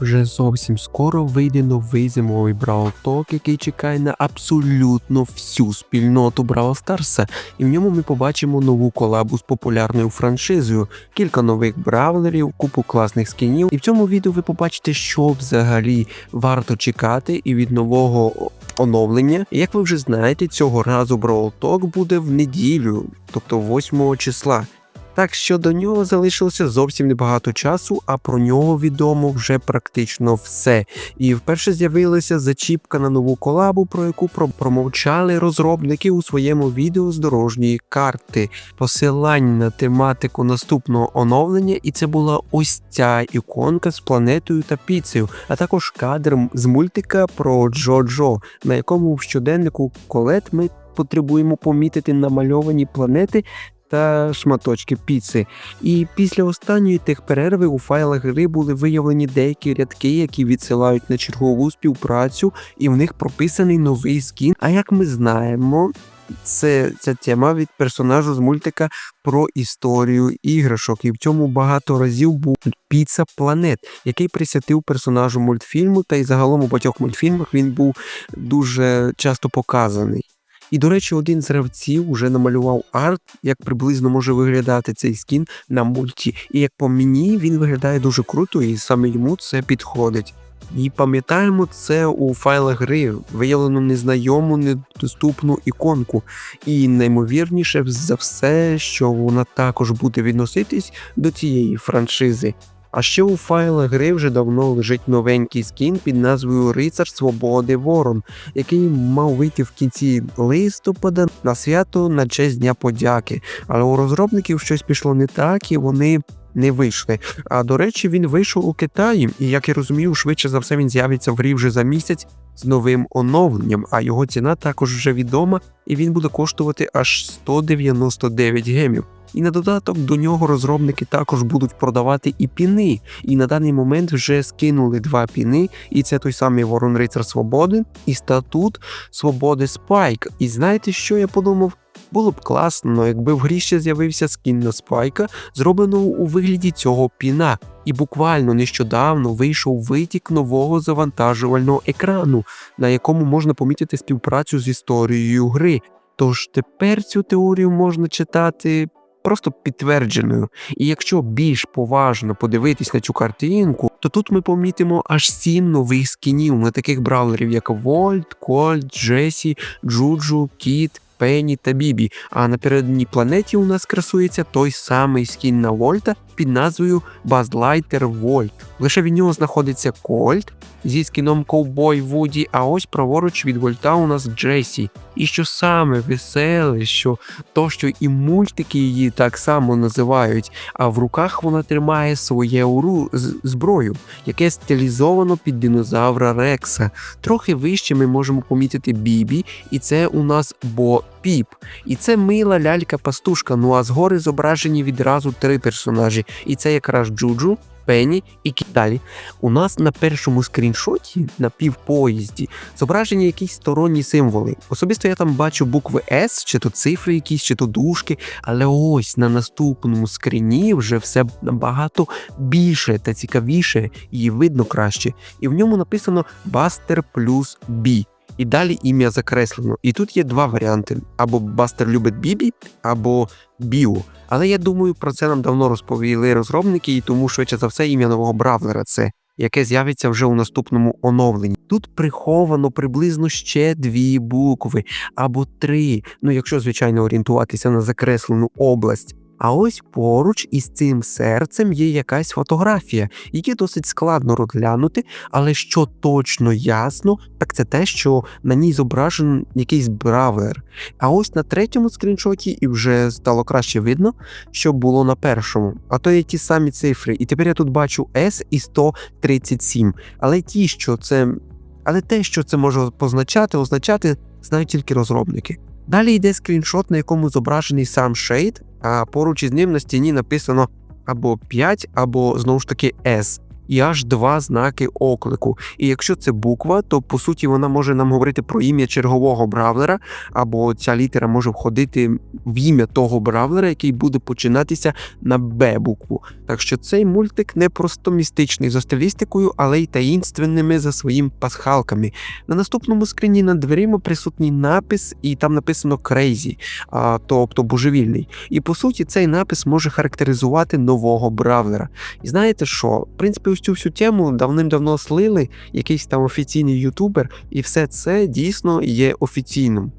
Вже зовсім скоро вийде новий зимовий Brawl Talk, який чекає на абсолютно всю спільноту Brawl Старса, і в ньому ми побачимо нову колабу з популярною франшизою, кілька нових бравлерів, купу класних скінів. І в цьому відео ви побачите, що взагалі варто чекати і від нового оновлення. Як ви вже знаєте, цього разу Brawl Talk буде в неділю, тобто 8 числа. Так що до нього залишилося зовсім небагато часу, а про нього відомо вже практично все. І вперше з'явилася зачіпка на нову колабу, про яку про- промовчали розробники у своєму відео з дорожньої карти. Посилання на тематику наступного оновлення, і це була ось ця іконка з планетою та піцею, а також кадр з мультика про Джо-Джо, на якому в щоденнику Колет ми потребуємо помітити намальовані планети та шматочки піци. І після останньої техперерви у файлах гри були виявлені деякі рядки, які відсилають на чергову співпрацю, і в них прописаний новий скін. А як ми знаємо, це ця тема від персонажу з мультика про історію іграшок, і в цьому багато разів був Піца Планет, який присвятив персонажу мультфільму, та й загалом у багатьох мультфільмах він був дуже часто показаний. І, до речі, один з гравців вже намалював арт, як приблизно може виглядати цей скін на мульті. І як по мені, він виглядає дуже круто, і саме йому це підходить. І пам'ятаємо це у файлах гри, виявлено незнайому, недоступну іконку. І наймовірніше за все, що вона також буде відноситись до цієї франшизи. А ще у файлах гри вже давно лежить новенький скін під назвою Рицар Свободи Ворон, який мав вийти в кінці листопада на свято на честь Дня подяки. Але у розробників щось пішло не так, і вони не вийшли. А до речі, він вийшов у Китаї, і як я розумію, швидше за все він з'явиться в грі вже за місяць з новим оновленням, а його ціна також вже відома, і він буде коштувати аж 199 гемів. І на додаток до нього розробники також будуть продавати і піни. І на даний момент вже скинули два піни, і це той самий Ворон Рицар Свободи і статут Свободи Спайк. І знаєте, що я подумав? Було б класно, якби в грі ще з'явився скін на спайка, зробленого у вигляді цього піна. І буквально нещодавно вийшов витік нового завантажувального екрану, на якому можна помітити співпрацю з історією гри. Тож тепер цю теорію можна читати просто підтвердженою. І якщо більш поважно подивитись на цю картинку, то тут ми помітимо аж сім нових скінів на таких бравлерів, як Вольт, Кольт, Джесі, Джуджу, Кіт. Пенні та Бібі, а на передній планеті у нас красується той самий скін на Вольта під назвою Базлайтер Вольт. Лише від нього знаходиться Кольт зі скіном Ковбой Вуді, а ось праворуч від Вольта у нас Джесі. І що саме веселе, що то, що і мультики її так само називають, а в руках вона тримає своє уру зброю, яке стилізовано під динозавра Рекса. Трохи вище ми можемо помітити Бібі, і це у нас Бо Піп. І це мила лялька-пастушка. Ну а згори зображені відразу три персонажі. І це якраз Джуджу. Пенні і Кіт. далі. У нас на першому скріншоті на півпоїзді зображені якісь сторонні символи. Особисто я там бачу букви С, чи то цифри якісь, чи то дужки, але ось на наступному скріні вже все набагато більше та цікавіше, її видно краще. І в ньому написано Бастер плюс Бі. І далі ім'я закреслено. І тут є два варіанти: або Бастер любить Бібі, або Біо. Але я думаю, про це нам давно розповіли розробники, і тому швидше за все ім'я нового бравлера це. Яке з'явиться вже у наступному оновленні. Тут приховано приблизно ще дві букви або три. Ну, якщо звичайно орієнтуватися на закреслену область. А ось поруч із цим серцем є якась фотографія, її досить складно розглянути, але що точно ясно, так це те, що на ній зображений якийсь бравлер. А ось на третьому скріншоті і вже стало краще видно, що було на першому. А то є ті самі цифри. І тепер я тут бачу S і 137. Але ті, що це. Але те, що це може позначати, означати, знають тільки розробники. Далі йде скріншот, на якому зображений сам Шейд, а поруч із ним на стіні написано або 5, або знову ж таки S. і аж два знаки оклику. І якщо це буква, то по суті вона може нам говорити про ім'я чергового бравлера, або ця літера може входити в ім'я того бравлера, який буде починатися на Б букву. Так що цей мультик не просто містичний за стилістикою, але й таїнственними за своїм пасхалками. На наступному скріні над дверима присутній напис, і там написано а, тобто божевільний. І по суті, цей напис може характеризувати нового бравлера. І знаєте що? В принципі, ось цю всю тему давним-давно слили якийсь там офіційний ютубер, і все це дійсно є офіційним.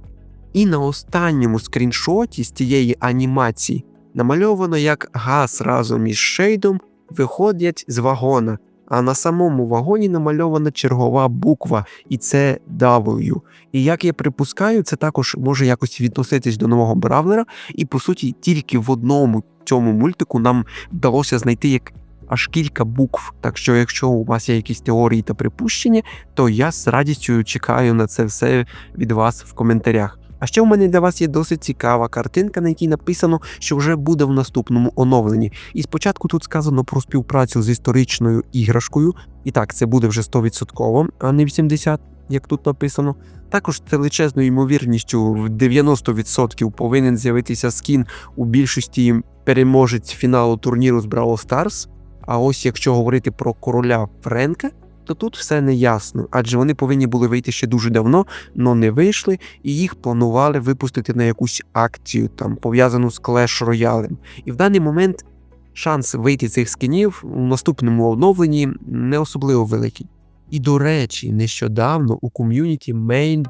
І на останньому скріншоті з цієї анімації намальовано, як газ разом із шейдом виходять з вагона. А на самому вагоні намальована чергова буква, і це W. І як я припускаю, це також може якось відноситись до нового бравлера. І по суті, тільки в одному цьому мультику нам вдалося знайти як аж кілька букв. Так що, якщо у вас є якісь теорії та припущення, то я з радістю чекаю на це все від вас в коментарях. А ще у мене для вас є досить цікава картинка, на якій написано, що вже буде в наступному оновленні. І спочатку тут сказано про співпрацю з історичною іграшкою. І так, це буде вже 100%, а не 80%, як тут написано. Також з величезною ймовірністю в 90% повинен з'явитися скін у більшості переможець фіналу турніру з Brawl Stars. А ось якщо говорити про короля Френка, то тут все не ясно, адже вони повинні були вийти ще дуже давно, але не вийшли, і їх планували випустити на якусь акцію, там пов'язану з Clash Royale. І в даний момент шанс вийти цих скінів у наступному оновленні не особливо великий. І до речі, нещодавно у ком'юніті мейн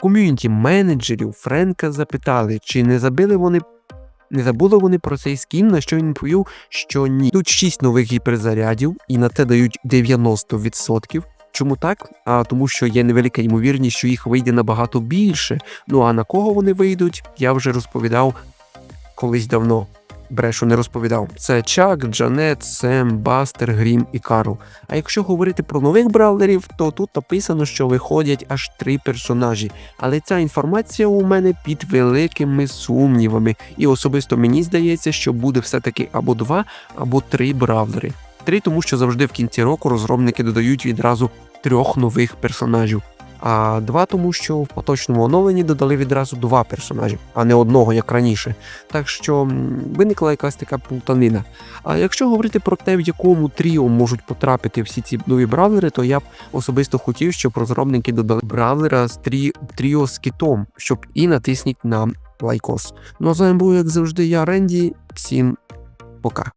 ком'юніті менеджерів Френка запитали, чи не забили вони. Не забули вони про цей скін, на що він відповів, що ні. Тут 6 нових гіперзарядів, і на те дають 90%. Чому так? А тому, що є невелика ймовірність, що їх вийде набагато більше. Ну а на кого вони вийдуть, я вже розповідав колись давно. Брешу не розповідав. Це Чак, Джанет, Сем, Бастер, Грім і Карл. А якщо говорити про нових бравлерів, то тут написано, що виходять аж три персонажі. Але ця інформація у мене під великими сумнівами. І особисто мені здається, що буде все-таки або два, або три бравлери. Три, тому що завжди в кінці року розробники додають відразу трьох нових персонажів. А два, тому що в поточному оновленні додали відразу два персонажі, а не одного, як раніше. Так що виникла якась така плутанина. А якщо говорити про те, в якому тріо можуть потрапити всі ці нові бравлери, то я б особисто хотів, щоб розробники додали бравлера з трі... тріо з китом, щоб і натисніть на лайкос. Ну а з вами був, як завжди, я Ренді. Всім пока.